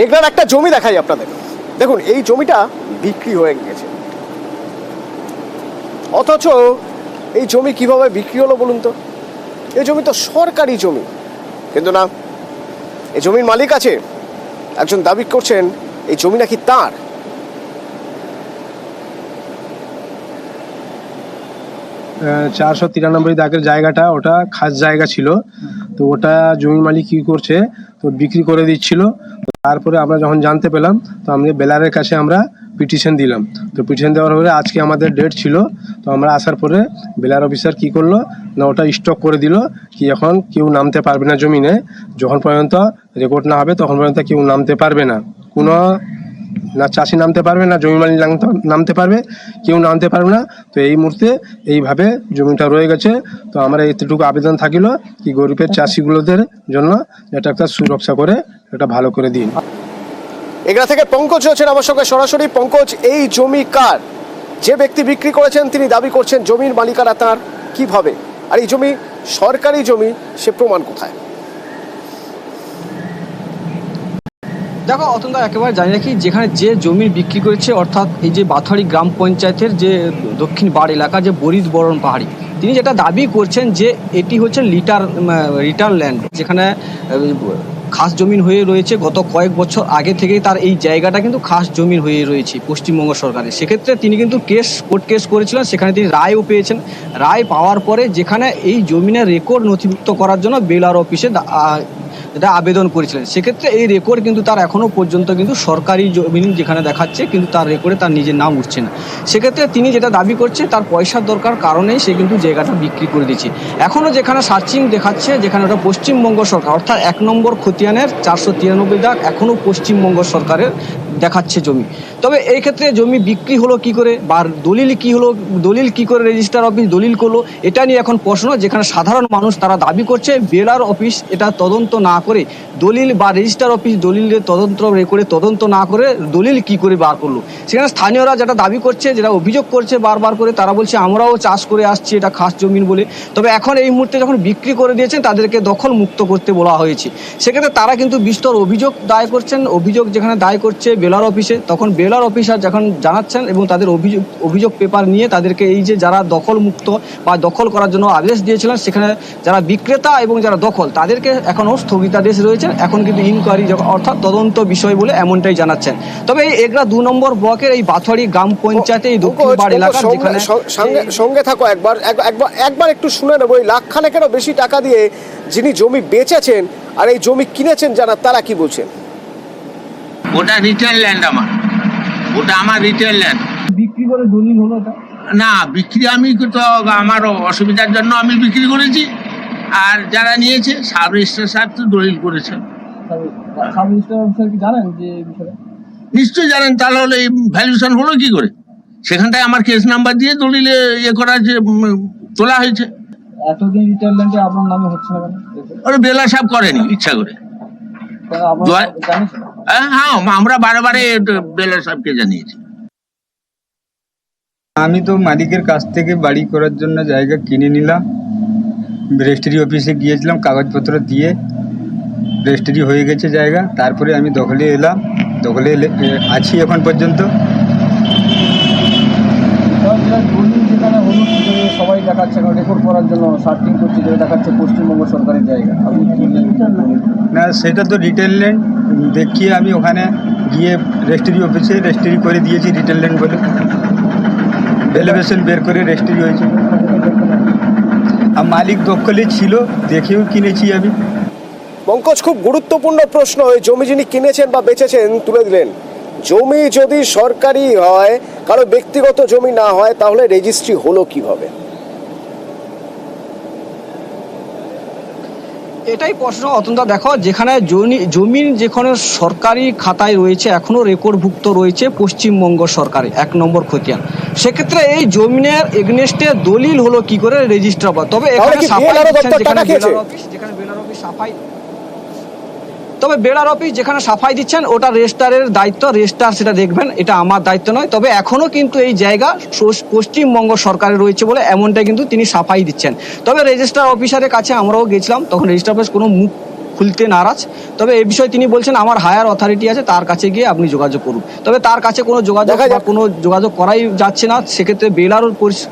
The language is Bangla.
এগুলোর একটা জমি দেখাই আপনাদের। দেখুন, এই জমিটা বিক্রি হয়ে গেছে অথচ এই জমি কীভাবে বিক্রি হলো বলুন তো? এই জমি তো সরকারি জমি। কিন্তু না এই জমির মালিক আছে। একজন দাবি করছেন, এই জমি নাকি তার। চারশো তিরানব্বই দাগের জায়গাটা, ওটা খাস জায়গা ছিল। তো ওটা জমি মালিক কি করছে? তো বিক্রি করে দিচ্ছিল। তারপরে আমরা যখন জানতে পেলাম, তো আমরা বেলারের কাছে আমরা পিটিশন দিলাম। তো পিটিশন দেওয়ার পরে আজকে আমাদের ডেট ছিল, তো আমরা আসার পরে বেলার অফিসার কি করল, না ওটা স্টক করে দিল, কি এখন কেউ নামতে পারবে না জমিনে, যখন পর্যন্ত রেকর্ড না হবে তখন পর্যন্ত কেউ নামতে পারবে না। কোনো না চাষি নামতে পারবে, না জমি মালিক নামতে পারবে কেউ নামতে পারবে না। তো এই মুহূর্তে এইভাবে জমিটা রয়ে গেছে। তো আমরা এতটুকু আবেদন থাকিল কি গরিবের চাষিগুলোদের জন্য এটা একটা সুরক্ষা করে এটা ভালো করে দিন। এগুলা থেকে পঙ্কজ রয়েছেন আমার সঙ্গে সরাসরি। পঙ্কজ এই জমি কার? যে ব্যক্তি বিক্রি করেছেন তিনি দাবি করছেন জমির মালিকানা তার। কীভাবে আর এই জমি সরকারি জমি সে প্রমাণ কোথায়? দেখো অতন্ত একেবারে জানি রাখি যেখানে যে জমি বিক্রি করেছে অর্থাৎ এই যে বাথাড়ি গ্রাম পঞ্চায়েতের যে দক্ষিণ বাড় এলাকা যে বরিদ বরণ পাহাড়ি তিনি যেটা দাবি করছেন যে এটি হচ্ছে লিটার রিটার ল্যান্ড যেখানে খাস জমিন হয়ে রয়েছে গত কয়েক বছর আগে থেকেই তার এই জায়গাটা কিন্তু খাস জমিন হয়ে রয়েছে পশ্চিমবঙ্গ সরকারের। সেক্ষেত্রে তিনি কিন্তু কেস, কোর্ট কেস করেছিলেন, সেখানে তিনি রায়ও পেয়েছেন। রায় পাওয়ার পরে যেখানে এই জমিনের রেকর্ড নথিভুক্ত করার জন্য বেলার অফিসে এটা আবেদন করেছিলেন। সেক্ষেত্রে এই রেকর্ড কিন্তু তার এখনও পর্যন্ত কিন্তু সরকারি জমিন যেখানে দেখাচ্ছে, কিন্তু তার রেকর্ডে তার নিজের নাম উঠছে না। সেক্ষেত্রে তিনি যেটা দাবি করছে, তার পয়সার দরকার কারণেই সে কিন্তু জায়গাটা বিক্রি করে দিচ্ছে। এখনও যেখানে সার্চিং দেখাচ্ছে, যেখানে ওটা পশ্চিমবঙ্গ সরকার, অর্থাৎ এক নম্বর খতিয়ানের চারশো তিরানব্বই দাগ এখনও পশ্চিমবঙ্গ সরকারের দেখাচ্ছে জমি। তবে এই ক্ষেত্রে জমি বিক্রি হলো কি করে বা দলিল কি হলো, দলিল কি করে রেজিস্টার অফিস দলিল করল, এটা নিয়ে এখন প্রশ্ন যেখানে সাধারণ মানুষ তারা দাবি করছে, বেলার অফিস এটা তদন্ত না করে, দলিল বা রেজিস্টার অফিস দলিলের তদন্ত করে তদন্ত না করে দলিল কি করে বার করল। সেখানে স্থানীয়রা যেটা দাবি করছে, যেটা অভিযোগ করছে বারবার করে, তারা বলছে আমরাও চাষ করে আসছি, এটা খাস জমিন বলে। তবে এখন এই মুহূর্তে যখন বিক্রি করে দিয়েছেন, তাদেরকে দখল মুক্ত করতে বলা হয়েছে। সেক্ষেত্রে তারা কিন্তু বিস্তর অভিযোগ দায় করছেন, অভিযোগ যেখানে দায় করছে বেলার অফিসে তখন বেলার অফিসার যখন জানাচ্ছেন এবং তাদের অভিযোগ অভিযোগ পেপার নিয়ে তাদেরকে এই যে যারা দখল মুক্ত বা দখল করার জন্য আদেশ দিয়েছিলেন সেখানে যারা বিক্রেতা এবং যারা দখল তাদেরকে এখনও স্থগিতাদেশ রয়েছে। এখন কিন্তু ইনকোয়ারি অর্থাৎ তদন্ত বিষয় বলে এমনটাই জানাচ্ছেন। তবে এই এগরা দু নম্বর ব্লকের এই বাথড়ি গ্রাম পঞ্চায়েতে এই দক্ষিণ পঙ্কজ, পাড় সঙ্গে- যেখানে সঙ্গে- থাকো একবার এক- একবার একবার একটু শুনে নেব এই লাখ খানেকেরও বেশি টাকা দিয়ে যিনি জমি বেচেছেন আর এই জমি কিনেছেন যারা তারা কি বলছেন? ওটা রিটেল ল্যান্ড আমার। ওটা আমার রিটেল ল্যান্ড বিক্রি করে দলিল হলো না বিক্রি আমি তো আমার অসুবিধার জন্য আমি বিক্রি করেছি। আর যারা নিয়েছে সাব রেজিস্ট্রার সাহেব তো দলিল করেছেন। জানেন যে নিশ্চয়ই জানেন তাহলে হলে এই ভ্যালুয়েশন হলো কি করে? সেখানটায় আমার কেস নাম্বার দিয়ে দলিলে ইয়ে করা যে তোলা হয়েছে। এতদিন ল্যান্ডে আপনার নামে হচ্ছে না ওরা বেলা সাহেব করেনি ইচ্ছা করে। হ্যাঁ আমরা বারে জানিয়েছি। আমি তো মালিকের কাছ থেকে বাড়ি করার জন্য জায়গা কিনে নিলাম। রেজিস্ট্রি অফিসে গিয়েছিলাম, কাগজপত্র দিয়ে। রেজিস্ট্রি হয়ে গেছে জায়গা, তারপরে আমি দখলে এলাম। দখলে আছি এখন পর্যন্ত দলিল যেখানে হলুদ করে সবাই দেখাচ্ছে রেকর্ড করার জন্য সার্চিং করছে যেটা দেখাচ্ছে পশ্চিমবঙ্গ সরকারের জায়গা। আপনি কি না সেটা তো রিটেল ল্যান্ড দেখিয়ে আমি ওখানে গিয়ে রেজিস্ট্রি অফিসে রেজিস্ট্রি করে দিয়েছি রিটেল ল্যান্ড বলে। ভ্যালুয়েশন বের করে রেজিস্ট্রি হয়েছে। আর মালিক দখলে ছিল দেখেও কিনেছি আমি। পঙ্কজ খুব গুরুত্বপূর্ণ প্রশ্ন জমি যিনি কিনেছেন বা বেচেছেন তুলে দিলেন। জমি যদি সরকারি হয় কারও ব্যক্তিগত জমি না হয় তাহলে রেজিস্ট্রি হলো কীভাবে? এটাই প্রশ্ন অতন্ত দেখো যেখানে জমি- জমির যেখানে সরকারি খাতায় রয়েছে এখনও রেকর্ডভুক্ত রয়েছে পশ্চিমবঙ্গ সরকারে এক নম্বর খতিয়ান। সেক্ষেত্রে এই জমিনের এগনেস্টে দলিল হলো কি করে রেজিস্টার তবে এখানে সাফাই যেখানে টাকা বেলার অফিস যেখানে বেলার অফিস সাফাই তবে বেলার অফিস যেখানে সাফাই দিচ্ছেন ওটা রেজিস্টারের দায়িত্ব। রেজিস্টার সেটা দেখবেন এটা আমার দায়িত্ব নয়। তবে এখনও কিন্তু এই জায়গা পশ্চিমবঙ্গ সরকারের রয়েছে বলে এমনটাই কিন্তু তিনি সাফাই দিচ্ছেন। তবে রেজিস্টার অফিসারের কাছে আমরাও গেছিলাম তখন রেজিস্টার অফিস কোনো মুখ খুলতে নারাজ। তবে এই বিষয়ে তিনি বলছেন আমার হায়ার অথরিটি আছে তার কাছে গিয়ে আপনি যোগাযোগ করুন। তবে তার কাছে কোনো যোগাযোগ বা কোনো যোগাযোগ করাই যাচ্ছে না। সেক্ষেত্রে বেলারও পরিস-